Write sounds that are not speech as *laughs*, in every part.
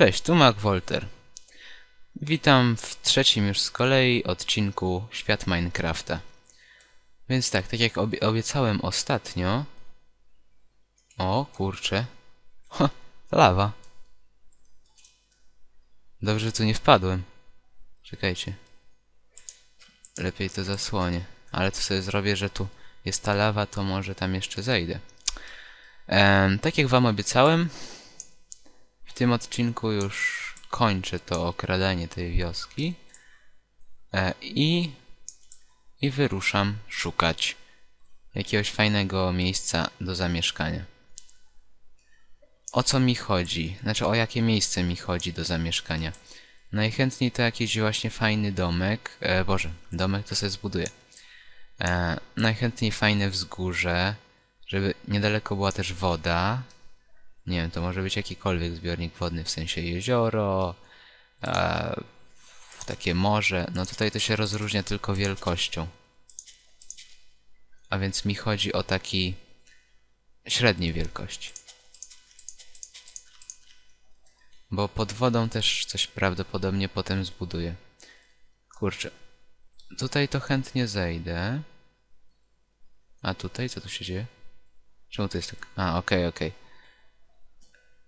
Cześć, tu Mac Wolter. Witam w trzecim już z kolei odcinku Świat Minecrafta. Więc tak, tak jak obie obiecałem ostatnio... O, kurczę. *laughs* Ha, lawa. Dobrze, że tu nie wpadłem. Czekajcie. Lepiej to zasłonię. Ale to sobie zrobię, że tu jest ta lawa, to może tam jeszcze zejdę. Em, tak jak wam obiecałem, tym odcinku już kończę to okradanie tej wioski e, i, i wyruszam szukać jakiegoś fajnego miejsca do zamieszkania. O co mi chodzi? Znaczy, o jakie miejsce mi chodzi do zamieszkania? Najchętniej to jakiś właśnie fajny domek. E, Boże, domek to sobie zbuduję. E, najchętniej fajne wzgórze, żeby niedaleko była też woda. Nie wiem, to może być jakikolwiek zbiornik wodny, w sensie jezioro, e, takie morze. No tutaj to się rozróżnia tylko wielkością. A więc mi chodzi o taki średniej wielkości. Bo pod wodą też coś prawdopodobnie potem zbuduję. Kurczę. Tutaj to chętnie zejdę. A tutaj co tu się dzieje? Czemu to jest tak? A, okej, okej.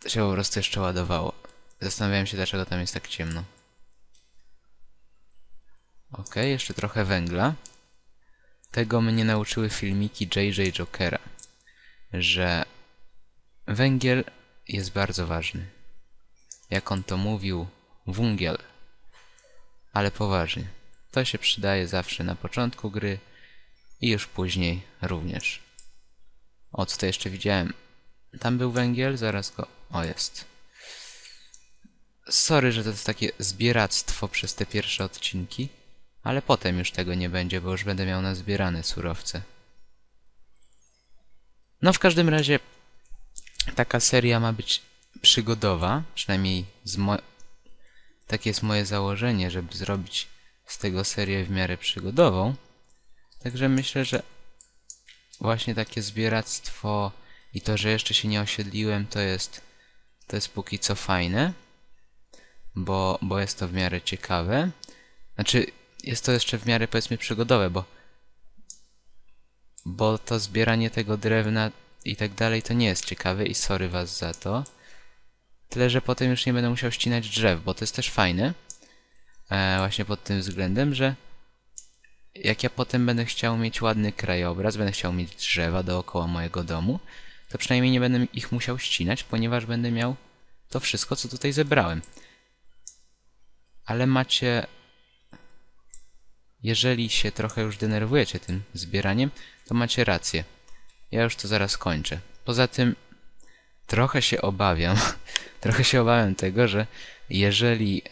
To się po prostu jeszcze ładowało. Zastanawiałem się, dlaczego tam jest tak ciemno. Okej, jeszcze trochę węgla. Tego mnie nauczyły filmiki JJ Jokera. Że węgiel jest bardzo ważny. Jak on to mówił, wungiel. Ale poważnie. To się przydaje zawsze na początku gry i już później również. O, co to jeszcze widziałem? Tam był węgiel, zaraz go... O, jest. Sorry, że to jest takie zbieractwo przez te pierwsze odcinki, ale potem już tego nie będzie, bo już będę miał nazbierane surowce. No w każdym razie taka seria ma być przygodowa, przynajmniej takie jest moje założenie, żeby zrobić z tego serię w miarę przygodową. Także myślę, że właśnie takie zbieractwo i to, że jeszcze się nie osiedliłem, to jest, to jest póki co fajne, bo, bo jest to w miarę ciekawe. Znaczy, jest to jeszcze w miarę powiedzmy przygodowe, bo, bo to zbieranie tego drewna i tak dalej to nie jest ciekawe i sorry was za to. Tyle, że potem już nie będę musiał ścinać drzew, bo to jest też fajne. E, właśnie pod tym względem, że jak ja potem będę chciał mieć ładny krajobraz, będę chciał mieć drzewa dookoła mojego domu, to przynajmniej nie będę ich musiał ścinać, ponieważ będę miał to wszystko, co tutaj zebrałem. Ale macie... Jeżeli się trochę już denerwujecie tym zbieraniem, to macie rację. Ja już to zaraz kończę. Poza tym trochę się obawiam, *laughs* trochę się obawiam tego, że jeżeli...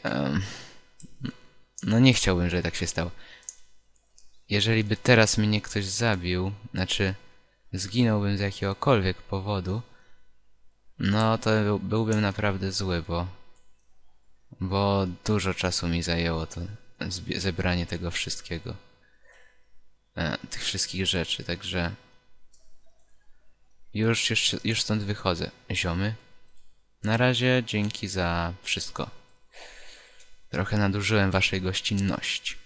No nie chciałbym, żeby tak się stało. Jeżeli by teraz mnie ktoś zabił, znaczy zginąłbym z jakiegokolwiek powodu, no to był, byłbym naprawdę zły, bo, bo dużo czasu mi zajęło to zebranie tego wszystkiego. E, tych wszystkich rzeczy, także już, już, już stąd wychodzę. Ziomy, na razie dzięki za wszystko. Trochę nadużyłem waszej gościnności.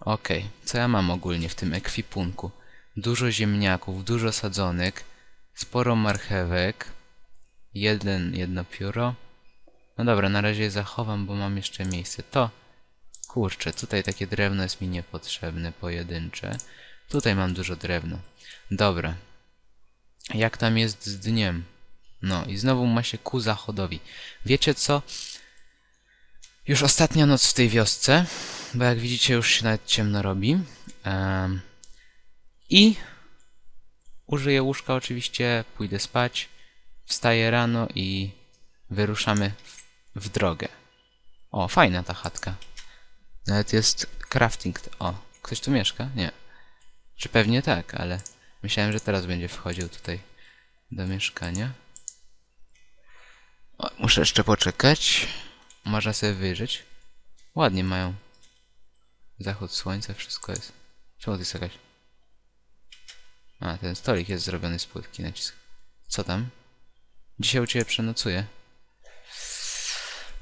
Okej, okay. co ja mam ogólnie w tym ekwipunku? Dużo ziemniaków, dużo sadzonek, sporo marchewek, jeden, jedno pióro. No dobra, na razie je zachowam, bo mam jeszcze miejsce. To, kurczę, tutaj takie drewno jest mi niepotrzebne, pojedyncze. Tutaj mam dużo drewna. Dobra. Jak tam jest z dniem? No i znowu ma się ku zachodowi. Wiecie co? Już ostatnia noc w tej wiosce, bo jak widzicie już się nawet ciemno robi. Um, I użyję łóżka oczywiście, pójdę spać, wstaję rano i wyruszamy w, drogę. O, fajna ta chatka. Nawet jest crafting. O, ktoś tu mieszka? Nie. Czy pewnie tak, ale myślałem, że teraz będzie wchodził tutaj do mieszkania. O, muszę jeszcze poczekać. Można sobie wyjrzeć. Ładnie mają. Zachód słońca, wszystko jest. Czemu to jest jakaś... A, ten stolik jest zrobiony z płytki nacisk. Co tam? Dzisiaj u Ciebie przenocuję.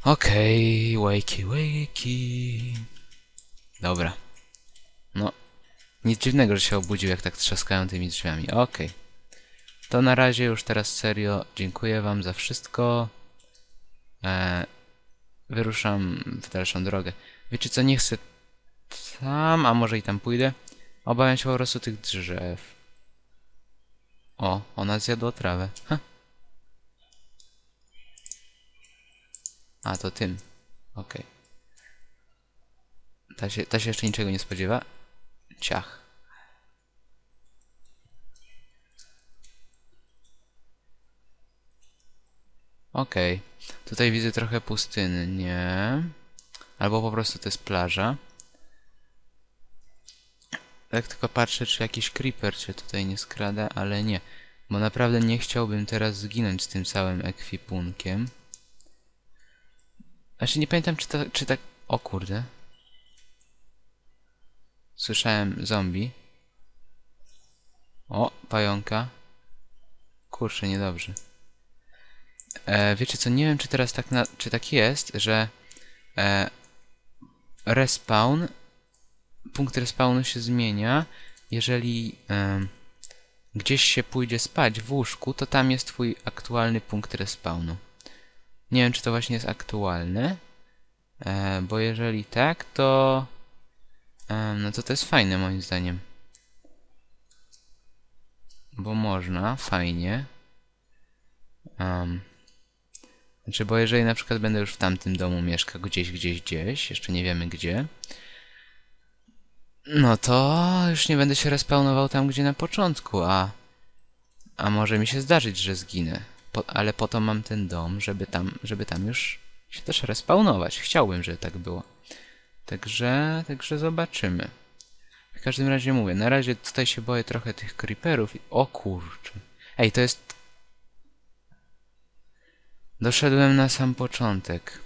Okej, wakey, wakey. Dobra. No, nic dziwnego, że się obudził, jak tak trzaskają tymi drzwiami. Okej. To na razie już teraz serio. Dziękuję wam za wszystko. E, wyruszam w dalszą drogę. Wiecie co, nie chcę tam, a może i tam pójdę. Obawiam się po prostu tych drzew. O, ona zjadła trawę. Ha. A, to tym. Okej. Ta, się, ta się jeszcze niczego nie spodziewa. Ciach. Okej. Tutaj widzę trochę pustyny, nie? Albo po prostu to jest plaża. Tak tylko patrzę, czy jakiś creeper się tutaj nie skrada, ale nie. Bo naprawdę nie chciałbym teraz zginąć z tym całym ekwipunkiem. Znaczy nie pamiętam, czy, to, czy tak... O kurde. Słyszałem zombie. O, pająka. Kurczę, niedobrze. E, wiecie co, nie wiem, czy teraz tak, na, czy tak jest, że e, respawn, punkt respawnu się zmienia, jeżeli e, gdzieś się pójdzie spać w łóżku, to tam jest twój aktualny punkt respawnu. Nie wiem, czy to właśnie jest aktualne, e, bo jeżeli tak, to e, no to to jest fajne moim zdaniem. Bo można, fajnie. Um, znaczy, bo jeżeli na przykład będę już w tamtym domu mieszkał, gdzieś, gdzieś, gdzieś, jeszcze nie wiemy gdzie, no to już nie będę się respawnował tam, gdzie na początku, a, a może mi się zdarzyć, że zginę. Po, ale po to mam ten dom, żeby tam, żeby tam już się też respawnować. Chciałbym, żeby tak było. Także, także zobaczymy. W każdym razie mówię, na razie tutaj się boję trochę tych creeperów. i- O kurczę. Ej, to jest Doszedłem na sam początek.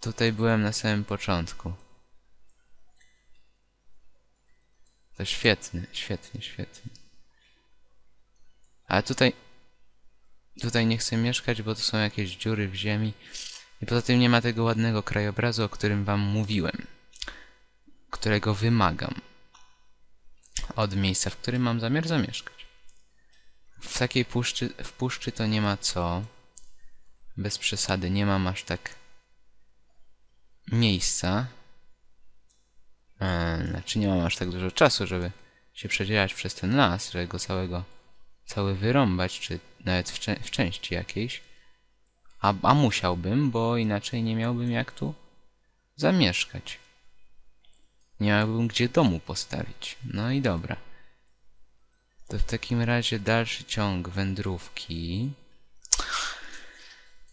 Tutaj byłem na samym początku. To świetnie, świetnie, świetnie. Ale tutaj... Tutaj nie chcę mieszkać, bo tu są jakieś dziury w ziemi. I poza tym nie ma tego ładnego krajobrazu, o którym wam mówiłem. Którego wymagam. Od miejsca, w którym mam zamiar zamieszkać. W takiej puszczy, w puszczy to nie ma co. Bez przesady, nie mam aż tak miejsca. E, znaczy nie mam aż tak dużo czasu, żeby się przedzierać przez ten las, żeby go całego, cały wyrąbać, czy nawet w, w części jakiejś. A, a musiałbym, bo inaczej nie miałbym jak tu zamieszkać. Nie miałbym gdzie domu postawić. No i dobra. To w takim razie dalszy ciąg wędrówki.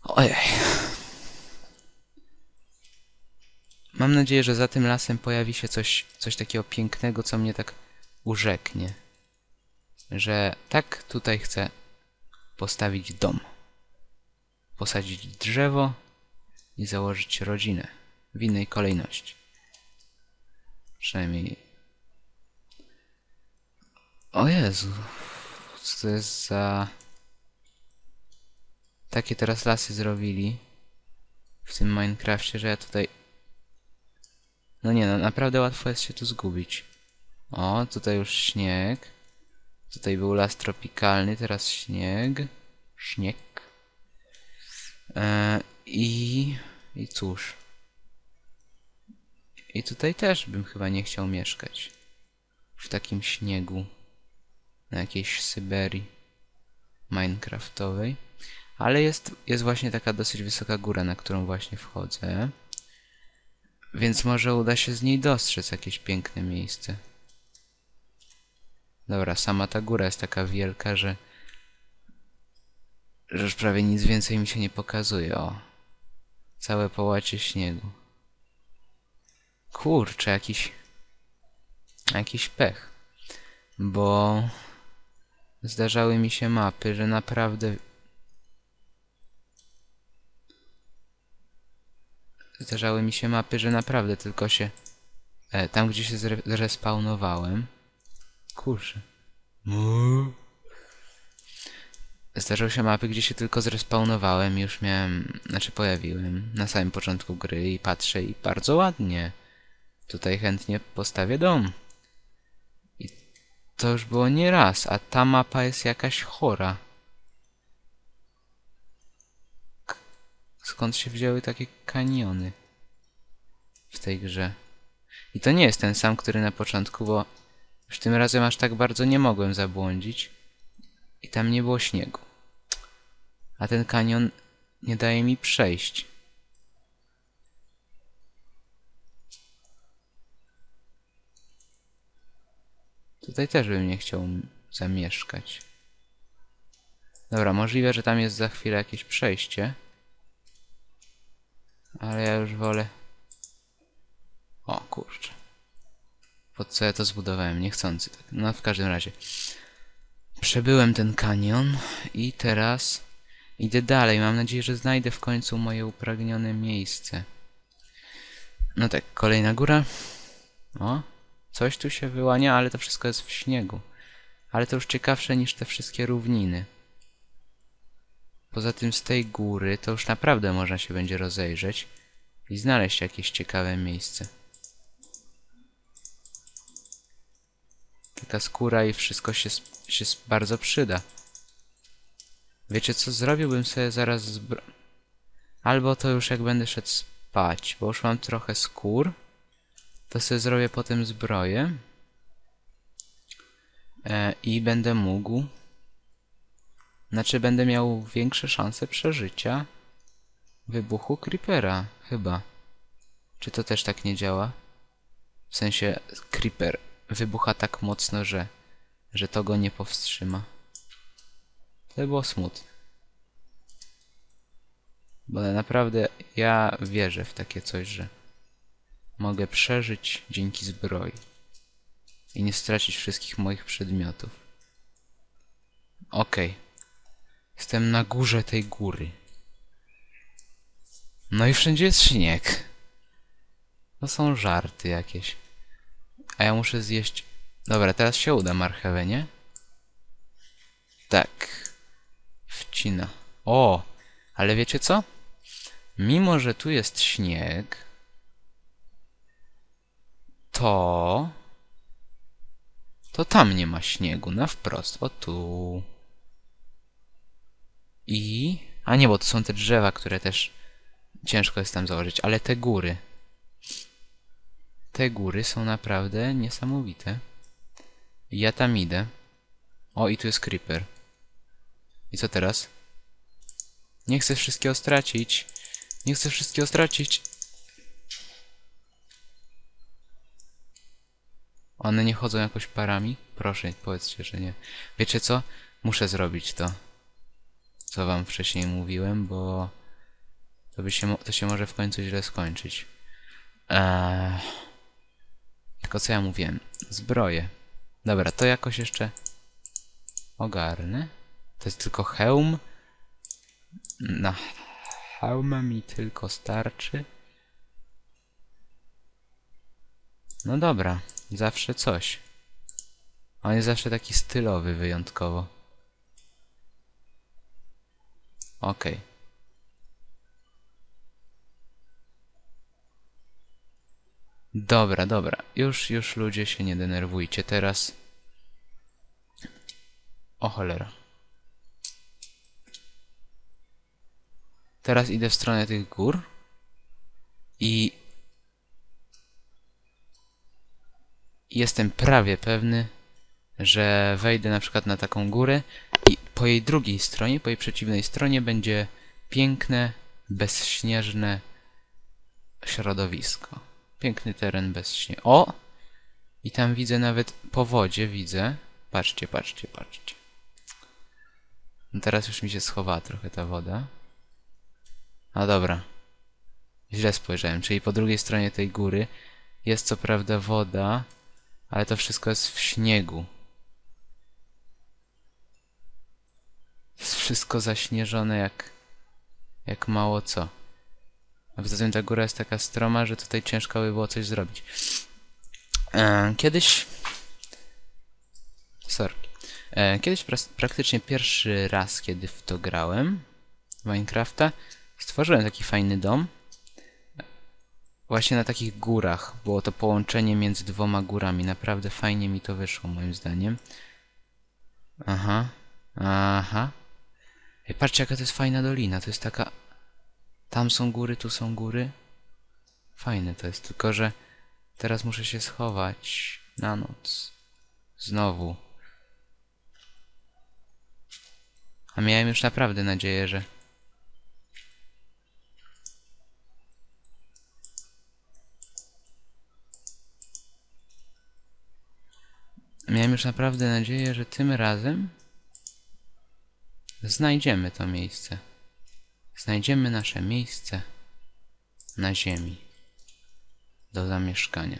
Ojej. Mam nadzieję, że za tym lasem pojawi się coś, coś takiego pięknego, co mnie tak urzeknie. Że tak tutaj chcę postawić dom. Posadzić drzewo i założyć rodzinę. W innej kolejności. Przynajmniej o Jezu. Co to jest za... Takie teraz lasy zrobili. W tym Minecrafcie, że ja tutaj... No nie, no naprawdę łatwo jest się tu zgubić. O, tutaj już śnieg. Tutaj był las tropikalny, teraz śnieg. Śnieg. E, I... I cóż. I tutaj też bym chyba nie chciał mieszkać. W takim śniegu na jakiejś Syberii Minecraftowej. Ale jest, jest właśnie taka dosyć wysoka góra, na którą właśnie wchodzę. Więc może uda się z niej dostrzec jakieś piękne miejsce. Dobra, sama ta góra jest taka wielka, że że już prawie nic więcej mi się nie pokazuje. O, całe połacie śniegu. Kurczę, jakiś jakiś pech. Bo zdarzały mi się mapy, że naprawdę zdarzały mi się mapy, że naprawdę tylko się e, tam, gdzie się zre zrespawnowałem kurczę Mu. Zdarzyły się mapy, gdzie się tylko zrespawnowałem już miałem, znaczy pojawiłem na samym początku gry i patrzę i bardzo ładnie. Tutaj chętnie postawię dom. I to już było nie raz, a ta mapa jest jakaś chora. Skąd się wzięły takie kaniony w tej grze? I to nie jest ten sam, który na początku, bo już tym razem aż tak bardzo nie mogłem zabłądzić. I tam nie było śniegu. A ten kanion nie daje mi przejść. Tutaj też bym nie chciał zamieszkać. Dobra, możliwe, że tam jest za chwilę jakieś przejście. Ale ja już wolę... O, kurczę. Po co ja to zbudowałem? Niechcący. Tak. No, w każdym razie. Przebyłem ten kanion i teraz idę dalej. Mam nadzieję, że znajdę w końcu moje upragnione miejsce. No tak, kolejna góra. O, coś tu się wyłania, ale to wszystko jest w śniegu. Ale to już ciekawsze niż te wszystkie równiny. Poza tym z tej góry to już naprawdę można się będzie rozejrzeć i znaleźć jakieś ciekawe miejsce. Taka skóra i wszystko się, się bardzo przyda. Wiecie co? Zrobiłbym sobie zaraz zbro... Albo to już jak będę szedł spać, bo już mam trochę skór. To sobie zrobię potem zbroję. E, I będę mógł... Znaczy będę miał większe szanse przeżycia wybuchu Creepera, chyba. Czy to też tak nie działa? W sensie Creeper wybucha tak mocno, że, że to go nie powstrzyma. To by było smutne. Bo naprawdę ja wierzę w takie coś, że mogę przeżyć dzięki zbroi i nie stracić wszystkich moich przedmiotów. Okej. Jestem na górze tej góry. No i wszędzie jest śnieg. To są żarty jakieś. A ja muszę zjeść... Dobra, teraz się uda marchewę, nie? Tak. Wcina. O! Ale wiecie co? Mimo, że tu jest śnieg, to... To tam nie ma śniegu, na wprost. O tu. I... A nie, bo to są te drzewa, które też ciężko jest tam założyć, ale te góry. Te góry są naprawdę niesamowite. Ja tam idę. O, i tu jest creeper. I co teraz? Nie chcę wszystkiego stracić. Nie chcę wszystkiego stracić. One nie chodzą jakoś parami? Proszę, powiedzcie, że nie. Wiecie co? Muszę zrobić to. Co wam wcześniej mówiłem, bo... To, by się, to się może w końcu źle skończyć. Eee... Tylko co ja mówiłem? Zbroje. Dobra, to jakoś jeszcze ogarnę. To jest tylko hełm. Na hełma mi tylko starczy. No dobra, zawsze coś. On jest zawsze taki stylowy wyjątkowo. Okej. Dobra, dobra. Już, już ludzie się nie denerwujcie. Teraz... O cholera. Teraz idę w stronę tych gór. I... Jestem prawie pewny, że wejdę na przykład na taką górę po jej drugiej stronie, po jej przeciwnej stronie będzie piękne, bezśnieżne środowisko. Piękny teren bez śniegu. O! I tam widzę nawet po wodzie, widzę. Patrzcie, patrzcie, patrzcie. No teraz już mi się schowała trochę ta woda. A dobra. Źle spojrzałem, czyli po drugiej stronie tej góry jest co prawda woda, ale to wszystko jest w śniegu. Jest wszystko zaśnieżone jak, jak mało co. A poza tym ta góra jest taka stroma, że tutaj ciężko by było coś zrobić. E, kiedyś... Sorry. E, kiedyś pras- praktycznie pierwszy raz, kiedy w to grałem, w Minecrafta, stworzyłem taki fajny dom. Właśnie na takich górach. Było to połączenie między dwoma górami. Naprawdę fajnie mi to wyszło, moim zdaniem. Aha. Aha. Patrzcie, jaka to jest fajna dolina. To jest taka... Tam są góry, tu są góry. Fajne to jest, tylko że teraz muszę się schować na noc. Znowu. A miałem już naprawdę nadzieję, że... Miałem już naprawdę nadzieję, że tym razem znajdziemy to miejsce. Znajdziemy nasze miejsce na ziemi do zamieszkania.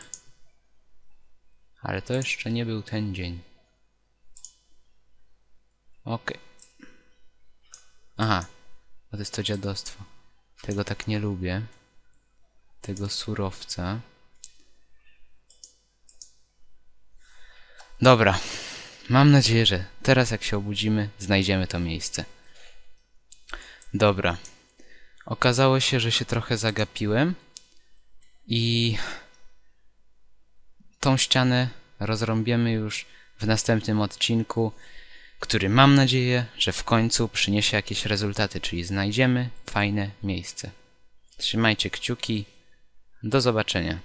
Ale to jeszcze nie był ten dzień. Okej. Aha, to jest to dziadostwo. Tego tak nie lubię. Tego surowca. Dobra. Mam nadzieję, że teraz jak się obudzimy, znajdziemy to miejsce. Dobra. Okazało się, że się trochę zagapiłem i tą ścianę rozrąbiemy już w następnym odcinku, który mam nadzieję, że w końcu przyniesie jakieś rezultaty, czyli znajdziemy fajne miejsce. Trzymajcie kciuki. Do zobaczenia.